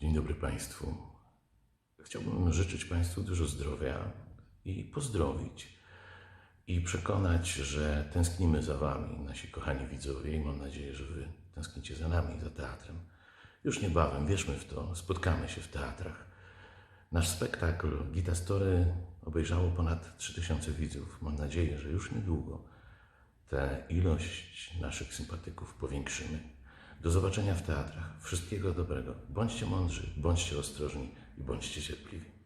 Dzień dobry Państwu. Chciałbym życzyć Państwu dużo zdrowia i pozdrowić. I przekonać, że tęsknimy za Wami, nasi kochani widzowie, i mam nadzieję, że Wy tęsknicie za nami, za teatrem. Już niebawem, wierzmy w to, spotkamy się w teatrach. Nasz spektakl Gita Story obejrzało ponad 3000 widzów. Mam nadzieję, że już niedługo tę ilość naszych sympatyków powiększymy. Do zobaczenia w teatrach. Wszystkiego dobrego. Bądźcie mądrzy, bądźcie ostrożni i bądźcie cierpliwi.